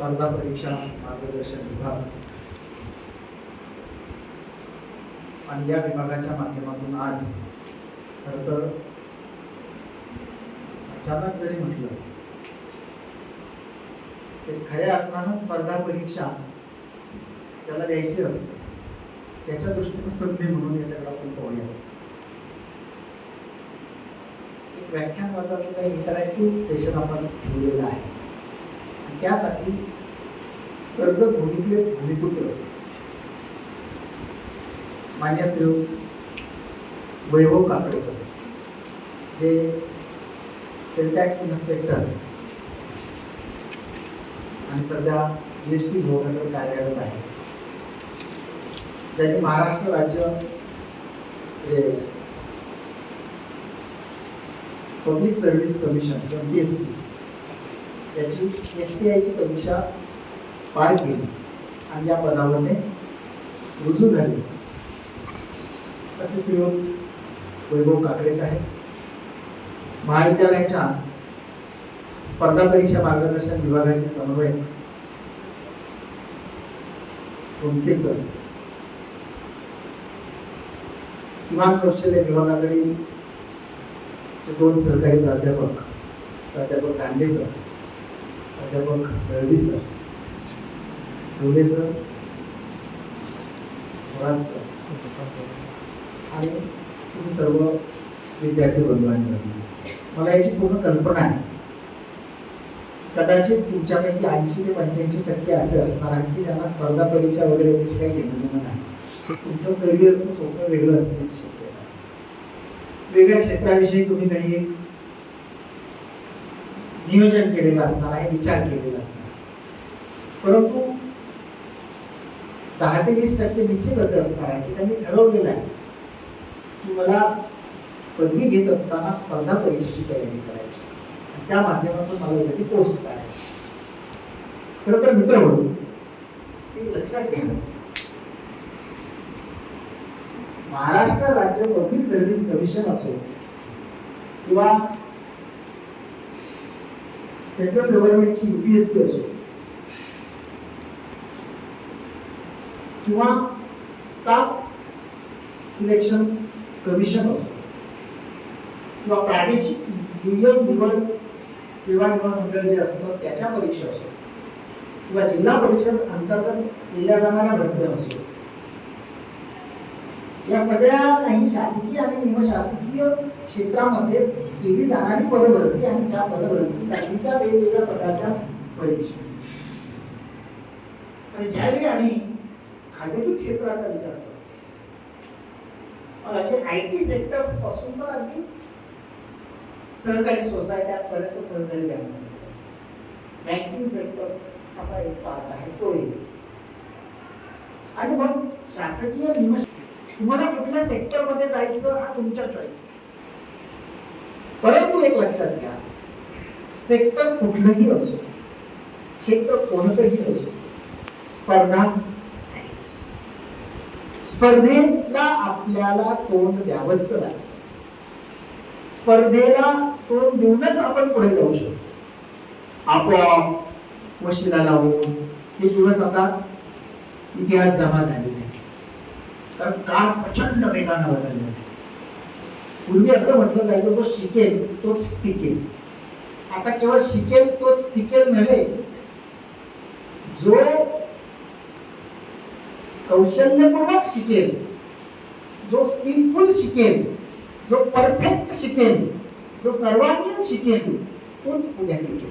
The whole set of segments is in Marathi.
स्पर्धा परीक्षा मार्गदर्शन विभाग. आणि या विभागाच्या माध्यमातून आज खरं तर अचानक जरी म्हटलं ते खऱ्या अर्थानं स्पर्धा परीक्षा त्याला द्यायची असते. त्याच्या दृष्टीनं संधी म्हणून याच्याकडे आपण पाहूया. एक व्याख्यान वाचायचं काही इंटरॅक्टिव्ह सेशन आपण ठेवलेलं आहे. त्यासाठी कर्ज भूमीतलेच भूमिपुत्र. मान्य स्त्री हो, वैभव काकडे सर जे सेंटॅक्स इन्स्पेक्टर आणि सध्या जी एस टी विभागाकडे कार्यरत आहे. ज्यांनी महाराष्ट्र राज्य हे पब्लिक सर्व्हिस कमिशन किंवा बी एस सी याची एस टी आयची परीक्षा पार केली आणि या पदावर ते रुजू झाले. असे श्रीयुत वैभव काकडे साहेब महाविद्यालयाच्या स्पर्धा परीक्षा मार्गदर्शन विभागाचे समन्वयक कुमके सर किमान कौशल्य विभागाकडील दोन सहकारी प्राध्यापक प्राध्यापक दांडे सर प्राध्यापक Dalvi sir Dole sir Morad sir आणि तुम्ही सर्व विद्यार्थी बंधू मला याची पूर्ण कल्पना आहे कदाचित तुमच्यापैकी ऐंशी ते पंच्याऐंशी टक्के असे असणार आहेत की ज्यांना स्पर्धा परीक्षा वगैरे याच्याशी काही घेणं देणं नाही तुमचं करिअरचं स्वप्न वेगळं असण्याची शक्यता वेगळ्या क्षेत्राविषयी तुम्ही काही नियोजन केलेलं असणार आहे विचार केलेला असणार परंतु दहा ते वीस टक्के निश्चित असे असणार आहे की त्यांनी ठरवलेलं आहे की मला पदवी घेत असताना स्पर्धा परीक्षेची तयारी करायची. आणि त्या माध्यमातून मला एखादी पोस्ट काढायची. खरं तर मित्र म्हणून लक्षात घ्या महाराष्ट्र राज्य पब्लिक सर्व्हिस कमिशन असो किंवा सेंट्रल गव्हर्नमेंटची युपीएससी असो. किंवा स्टाफ सिलेक्शन कमिशन असो. किंवा प्रादेशिक दुय्यम निवड सेवा निवड मंडळ जे असतं त्याच्या परीक्षा असो. किंवा जिल्हा परिषद अंतर्गत केल्या जाणाऱ्या भरत्या असो. या सगळ्या काही शासकीय आणि निमशासकीय क्षेत्रामध्ये केली जाणारी पदभरती आणि त्या पदभरतीसाठीच्या वेगवेगळ्या प्रकारच्या परीक्षा आणि ज्यावेळी आम्ही खाजगी क्षेत्राचा विचार करतो अगदी आय टी सेक्टर्सपासून तर अगदी सहकारी सोसायट्यापर्यंत सहकारी बँक बँकिंग सेक्टर्स असा एक पार्ट आहे तो एक. आणि मग शासकीय निम तुम्हाला कुठल्या सेक्टरमध्ये जायचं हा तुमचा चॉईस परंतु एक लक्षात घ्या. सेक्टर कुठलंही असो सेक्टर कोणतंही असो स्पर्धा स्पर्धेला आपल्याला तोंड द्यावंच लागतं. स्पर्धेला तोंड देऊनच आपण पुढे जाऊ शकतो. आपोआप वशिला लावून हे दिवस आता इतिहास जमा झालेले आहे कारण काळ प्रचंड वेगानं बदलला पूर्वी असं म्हटलं जायचं जो शिकेल तोच टिकेल. आता केवळ शिकेल तोच टिकेल नव्हे जो कौशल्यपूर्वक शिकेल जो स्किलफुल शिकेल जो परफेक्ट शिकेल जो सर्वांगीण शिकेल तोच उद्या टिकेल.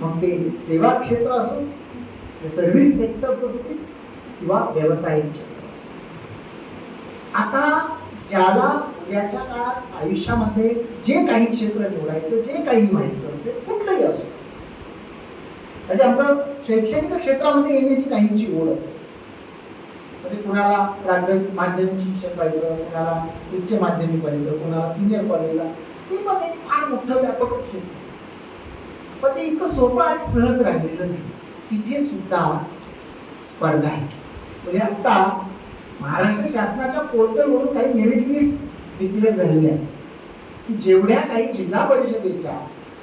मग ते सेवा क्षेत्र असो सर्व्हिस सेक्टर्स असतील किंवा व्यावसायिक क्षेत्र असो. आता ज्याला याच्या काळात आयुष्यामध्ये जे काही क्षेत्र निवडायचं जे काही व्हायचं असेल कुठलंही असो. म्हणजे आमचं शैक्षणिक क्षेत्रामध्ये येण्याची काहींची ओढ असते म्हणजे कुणाला प्राथमिक माध्यमिक शिक्षण व्हायचं कुणाला उच्च माध्यमिक व्हायचं कुणाला सिनियर कॉलेजला ते पण एक फार मोठं व्यापक क्षेत्र. पण ते इतकं सोपं आणि सहज राहिलेलं नाही. तिथे सुद्धा स्पर्धा आहे. म्हणजे आता महाराष्ट्र शासनाच्या पोर्टलवरून काही मेरिट लिस्ट डिक्लेअर झालेल्या आहेत की जेवढ्या काही जिल्हा परिषदेच्या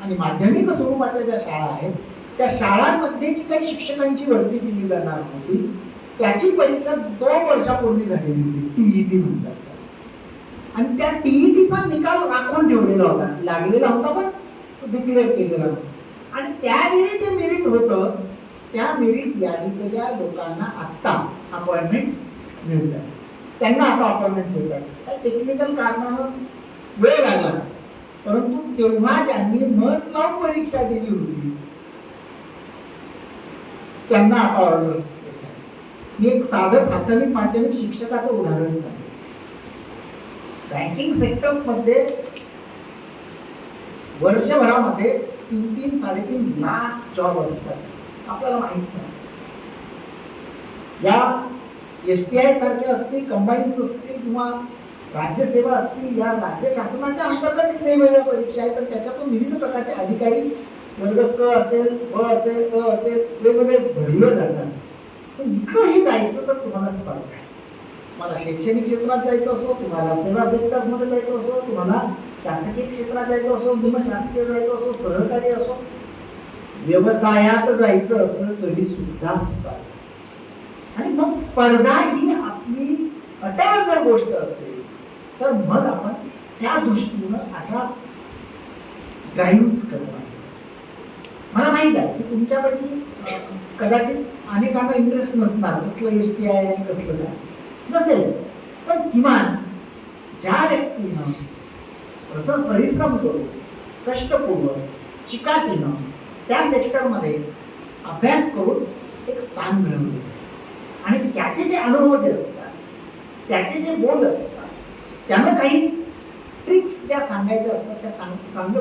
आणि माध्यमिक स्वरूपाच्या ज्या शाळा आहेत त्या शाळांमध्ये जी काही शिक्षकांची भरती केली जाणार होती त्याची परीक्षा दोन वर्षापूर्वी झालेली होती टीईटी म्हणतात आणि त्या टीईटीचा निकाल राखून ठेवलेला होता. लागलेला होता पण डिक्लेअर केलेला होता. आणि त्यावेळी जे मेरिट होतं त्या मेरिट यादीतल्या लोकांना आत्ता अपॉइंटमेंट्स मिळतात. त्यांना आता अपॉइंटमेंट घेऊ काय टेक्निकल कारणानं वेळ लागला. परंतु तेव्हा ज्यांनी मन लावून परीक्षा दिली होती त्यांना आता ऑर्डर्स मी एक साधं प्राथमिक माध्यमिक शिक्षकाचं उदाहरण सांगेन बँकिंग सेक्टर्समध्ये वर्षभरामध्ये तीन तीन साडेतीन लाख जॉब असतात. आपल्याला माहीत नसतं. या एस टी आय सारख्या असतील कंबाईन्स असतील किंवा राज्यसेवा असतील या राज्य शासनाच्या अंतर्गत वेगवेगळ्या परीक्षा आहेत. तर त्याच्यातून विविध प्रकारचे अधिकारी वर्ग क असेल ब असेल क असेल वेगवेगळे भरलं जातात. पण इकडंही जायचं तर तुम्हाला स्पर्धा आहे. तुम्हाला शैक्षणिक क्षेत्रात जायचं असो तुम्हाला सेवा सेक्टर्समध्ये जायचं असो तुम्हाला शासकीय क्षेत्रात जायचं असो निमशासकीय शासकीय जायचं असो सहकारी असो व्यवसायात जायचं असं तरी सुद्धा स्पर्धा. आणि मग स्पर्धा ही आपली अटळ जर गोष्ट असेल तर मग आपण त्या दृष्टीनं अशा ड्राईव्हच करत आहे मला माहीत आहे की तुमच्याकडे कदाचित अनेकांना इंटरेस्ट नसणार कसलं एस टी आहे आणि कसलं काय. नसेल पण किमान ज्या व्यक्तीनं असं परिश्रम करून कष्टपूर्वक चिकाटीनं त्या सेक्टरमध्ये अभ्यास करून एक स्थान मिळवले. आणि त्याचे जे अनुभव जे असतात त्याचे जे बोल असतात त्यानं काही ट्रिक्स ज्या सांगायच्या असतात त्या सांग सांग.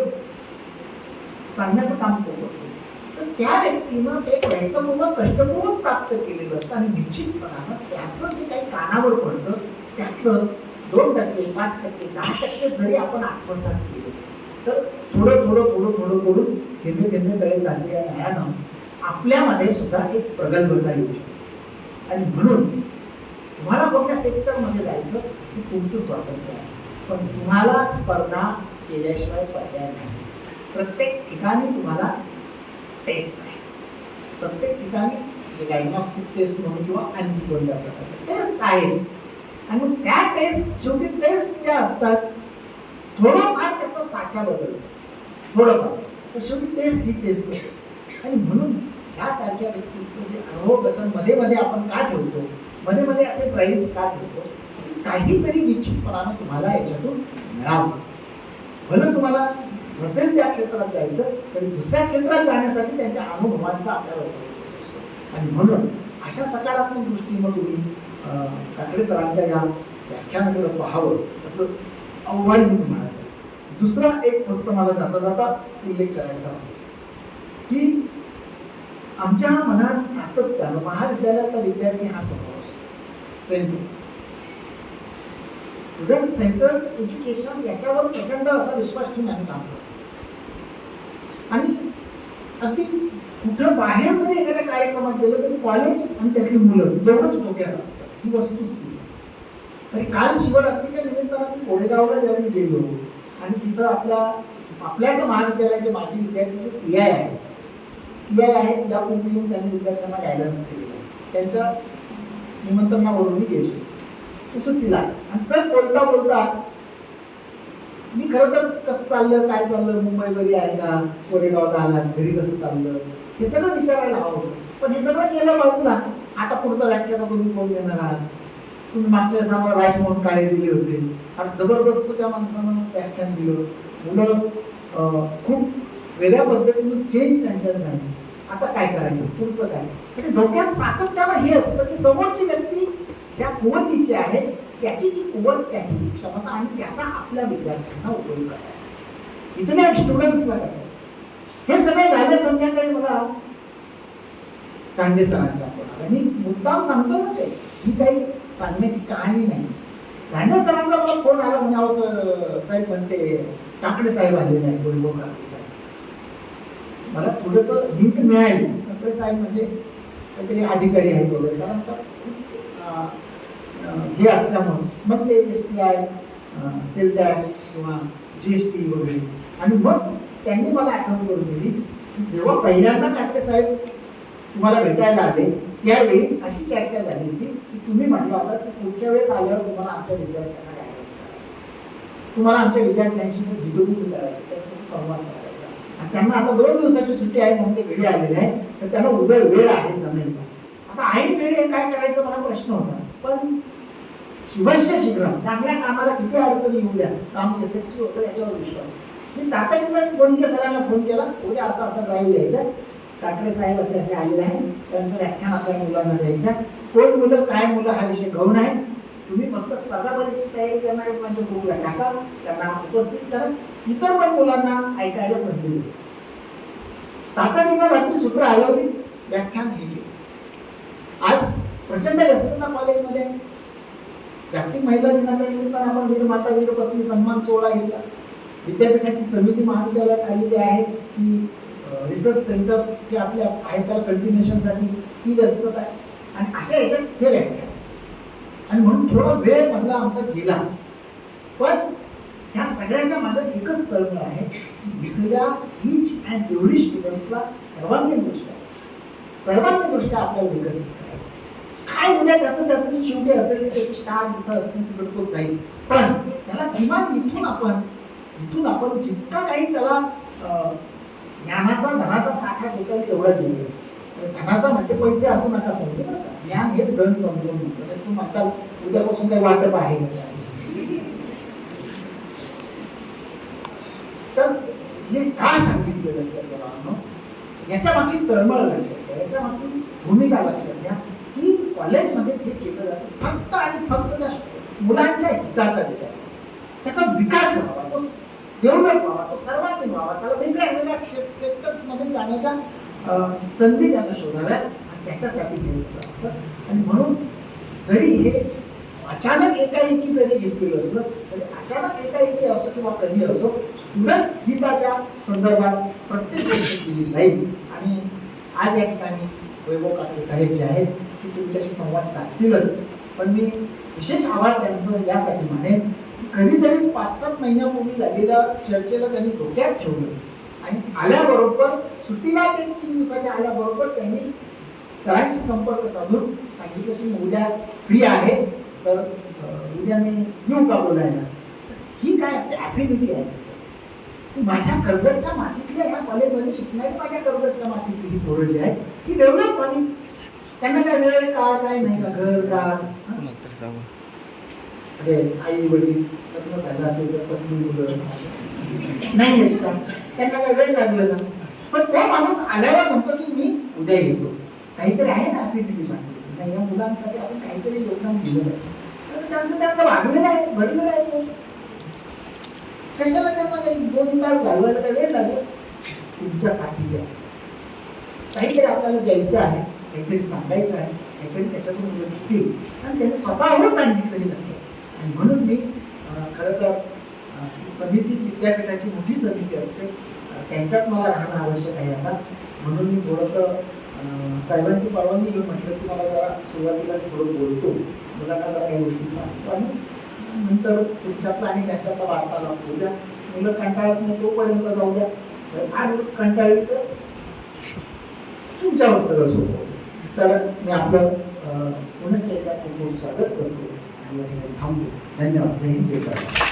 सांगण्याचं काम तो करतो तर त्या व्यक्तीनं ते प्रयत्नपूर्वक कष्टपूर्वक प्राप्त केलेलं असतं आणि निश्चितपणानं त्याचं जे काही कानावर पडतं त्यातलं दोन टक्के पाच टक्के दहा टक्के जरी आपण आत्मसात केलं तर थोडं थोडं थोडं थोडं करून थेंबे थेंबे तळे साचे या न्यायानं आपल्यामध्ये सुद्धा एक प्रगल्भता येऊ शकते. आणि म्हणून तुम्हाला कोणत्या सेक्टरमध्ये जायचं हे तुमचं स्वातंत्र्य आहे. पण तुम्हाला स्पर्धा केल्याशिवाय पर्याय नाही. प्रत्येक ठिकाणी तुम्हाला टेस्ट आहे. प्रत्येक ठिकाणी डायग्नॉस्टिक टेस्ट म्हणून किंवा आणखी कोणत्या प्रकारचे टेस्ट आहेच. आणि मग त्या टेस्ट शेवटी टेस्ट ज्या असतात थोडंफार त्याचा साचा बदलतो. थोडंफार. पण शेवटी टेस्ट ही टेस्ट असते. आणि म्हणून ह्यासारख्या व्यक्तीचं जे अनुभव कथनमध्ये मध्ये आपण का ठेवतो? मध्ये मध्ये असे प्राईज का ठेवतो? काहीतरी निश्चितपणानं तुम्हाला याच्यातून मिळावं. भलं तुम्हाला नसेल त्या क्षेत्रात जायचं तरी दुसऱ्या क्षेत्रात जाण्यासाठी त्यांच्या अनुभवांचा आपल्याला उपयोग असतो. आणि म्हणून अशा सकारात्मक दृष्टीमधून तुम्ही काकडे सरांच्या या व्याख्यानाकडं पाहावं असं आव्हान मी तुम्हाला दुसरा एक फक्त मला जाता जाता उल्लेख करायचा आहे की आमच्या मनात सातत्यानं महाविद्यालयातला विद्यार्थी हा समावेश असतो सेंटर स्टुडंट सेंटर एज्युकेशन याच्यावर प्रचंड असा विश्वास ठेवून आम्ही काम करतो. आणि अगदी कुठं बाहेर जरी एखाद्या कार्यक्रमात गेलं तरी कॉलेज आणि त्यातली मुलं एवढंच डोक्यात असतं. ही वस्तुस्थिती. आणि म्हणजे काल शिवरात्रीच्या निमित्तानं मी कोळेगावला ज्यावेळी गेलो आणि तिथं आपला आपल्याच महाविद्यालयाचे माजी विद्यार्थी जे पी आय आहे या आहेत या येऊन त्यांनी विद्यार्थ्यांना गायडन्स केलेलं आहे. त्यांच्या निमंत्रणावरून मी गेलो ते सुट्टीला आहे. आणि सर बोलता बोलता मी खरं तर कसं चाललं काय चाललं मुंबई बरी आहे ना कोरेगावला आला घरी कसं चाललं? हे सगळं विचारायला आवडतं पण हे सगळं केलं बाजूला. आता पुढचं व्याख्यान तुम्ही कोण देणार आहात? तुम्ही मागच्या वेळेस आम्हाला म्हणून काळे दिले होते. फार जबरदस्त त्या माणसानं व्याख्यान दिलं. मुलं खूप वेगळ्या पद्धतीने चेंज त्यांच्यात झाली. आता काय करायचं? पुढचं काय? म्हणजे डोक्यात सातत्यानं हे असतं की समोरची व्यक्ती ज्या कुवतीची आहे त्याची ती कुवत त्याची ती क्षमता आणि त्याचा आपल्या विद्यार्थ्यांना उपयोग कसा आहे? इथल्या स्टुडंट्सला कसं हे सगळे झाले संध्याकाळी मला दांडे सरांचा फोन आला. मी मुद्दाम सांगतो ना ते. ही काही सांगण्याची कहाणी नाही. दांडे सरांचा मला फोन आला. म्हणजे अहो सर साहेब पण ते काकडे साहेब आलेले आहे गोळीबो काकडे मला थोडस हिंट मिळाली. काकडे साहेब म्हणजे काहीतरी अधिकारी आहेत वगैरे. कारण का हे असल्यामुळं. मग ते S T I sales tax किंवा जी एस टी वगैरे. आणि मग त्यांनी मला आठवण करून दिली की जेव्हा पहिल्यांदा काटके साहेब तुम्हाला भेटायला आले त्यावेळी अशी चर्चा झाली होती की तुम्ही म्हटलं होता की पुढच्या वेळेस आल्यावर तुम्हाला आमच्या विद्यार्थ्यांना गायडन्स करायचं. तुम्हाला आमच्या विद्यार्थ्यांशी हितोगीच करायचं त्यांच्याशी संवाद साधायचा. त्यांना आता दोन दिवसाची सुट्टी आहे म्हणून ते घरी आलेले आहेत. तर त्यांना उद्या वेळ आहे जमेल. आता ऐन वेळी हे काय करायचं मला प्रश्न होता. पण शुभस्य शीघ्र चांगल्या कामाला किती अडचणी येऊ द्या काम यशस्वी होतं याच्यावर विश्वास. मी तातडीनं कोणत्या सरांना फोन केला. उद्या असा असा ड्राईव्ह द्यायचा काकडे साहेब असे असे आलेले आहेत. त्यांचं व्याख्यान आपल्या मुलांना द्यायचं. कोण मुलं काय मुलं हा विषय गौण आहे. तुम्ही फक्त स्पर्धा परीक्षेची तयारी करणारे म्हणजे गुरुला टाका. त्यांना उपस्थित करा. इतर पण मुलांना ऐकायला संधी दिली. तातडीनं रात्री सूत्र हलवली व्याख्यान हे केलं. आज प्रचंड व्यस्तता कॉलेजमध्ये जागतिक महिला दिनाच्या निमित्तानं आपण वीर माता वीर पत्नी सन्मान सोहळा घेतला. विद्यापीठाची समिती महाविद्यालयात आलेली आहे. की रिसर्च सेंटर्स जे आपल्या आहेत त्याला कंटिन्युएशनसाठी ही व्यस्तता आहे. आणि अशा याच्यात हे व्याख्यान. आणि म्हणून थोडा वेळ मधला आमचा गेला. पण ह्या सगळ्याच्या माझं एकच तळमळ आहे की इथल्या इच अँड एव्हरी स्टुडंट्सला सर्वांगीण दृष्ट्या सर्वांगीण दृष्ट्या आपल्याला विकसित करायचं काय उद्या त्याचं त्याचं जे शेवटी असेल त्याची स्टार जिथं असेल तिकडे तो जाईल. पण त्याला किमान इथून आपण इथून आपण जितका काही त्याला ज्ञानाचा धनाचा साठा देता येईल तेवढा दिले धनाचा म्हणजे पैसे असं नका समजू ज्ञान हेच धन समजून म्हणतो तुम्ही तू म्हणताल उद्यापासून काही वाटप आहे का काय? तर हे का सांगितलेलं लक्षात घ्या याच्या मागची तळमळ लक्षात घ्या याच्या मागची भूमिका लक्षात घ्या. की कॉलेजमध्ये जे केलं जातं फक्त आणि फक्त त्या मुलांच्या हिताचा विचार. त्याचा विकास व्हावा तो डेव्हलप व्हावा तो सर्वांनी व्हावा. त्याला वेगळ्या वेगळ्या सेक्टर्समध्ये जाण्याच्या संधी त्यांना शोधाव्या आणि त्याच्यासाठी हे सगळं असतं. आणि म्हणून जरी हे अचानक एकाएकी जरी घेतलेलं असलं तरी अचानक एकाएकी असो किंवा कधी असो तुरंत गीताच्या संदर्भात प्रत्येक गोष्ट केली जाईल. आणि आज या ठिकाणी वैभव काकडे साहेब जे आहेत ते तुमच्याशी संवाद साधतीलच. पण मी विशेष आभार त्यांचं यासाठी मानेन की कधीतरी पाच सात महिन्यापूर्वी झालेल्या चर्चेला त्यांनी डोक्यात ठेवलं. आणि आल्याबरोबर सुट्टीला ते तीन दिवसाच्या आल्याबरोबर त्यांनी सरांशी संपर्क साधून सांगितलं की उद्या फ्री आहे. तर उद्या मी येऊ का बोलायला? ही काय असते ॲफिनिटी आहे? त्याच्यात. माझ्या कर्जतच्या मातीतल्या ह्या कॉलेजमध्ये शिकणारी माझ्या कर्जतच्या मातीतली ही पोरं जी आहेत ती डेव्हलप व्हावी त्यांना काय वेळ काळ काय नाही का? घर का अरे आई वडील लग्न झालं असेल तर पत्नी मुलं असं नाही येत का? त्यांना काय वेळ लागलं का पण तो माणूस आल्यावर म्हणतो की मी उद्या येतो. काहीतरी आहे ना ऍक्टिव्हिटी सांगतो. नाही या मुलांसाठी आपण काहीतरी योगदान दिलं आहे. तर त्यांचं त्यांचं वागलेलं आहे भरलेलं आहे ते. कशाला त्यांना काही दोन तास घालवायला काय वेळ लागेल? तुमच्यासाठी द्या काहीतरी आपल्याला द्यायचं आहे काहीतरी सांगायचं आहे काहीतरी त्याच्यातून मिळतील आणि त्यांनी स्वतःहून सांगितलं लक्षात. आणि म्हणून मी खरं तर समिती विद्यापीठाची मोठी समिती असते. त्यांच्यात मला राहणं आवश्यक आहे आता. म्हणून मी थोडंसं साहेबांची परवानगी घेऊन म्हटलं की मला जरा सुरुवातीला थोडं बोलतो. मुलांना जरा काही गोष्टी सांगतो आणि नंतर तुमच्यातला आणि त्यांच्यातला वार्तालाप होऊ द्या. मुलं कंटाळत नाही तोपर्यंत जाऊ द्या. आणि फार कंटाळली तर तुमच्यावर सगळं सोपवतो तर मी आपलं अं, पुनश्च एकदा खूप खूप स्वागत करतो. आणि थांबतो. धन्यवाद. जय हिंद जय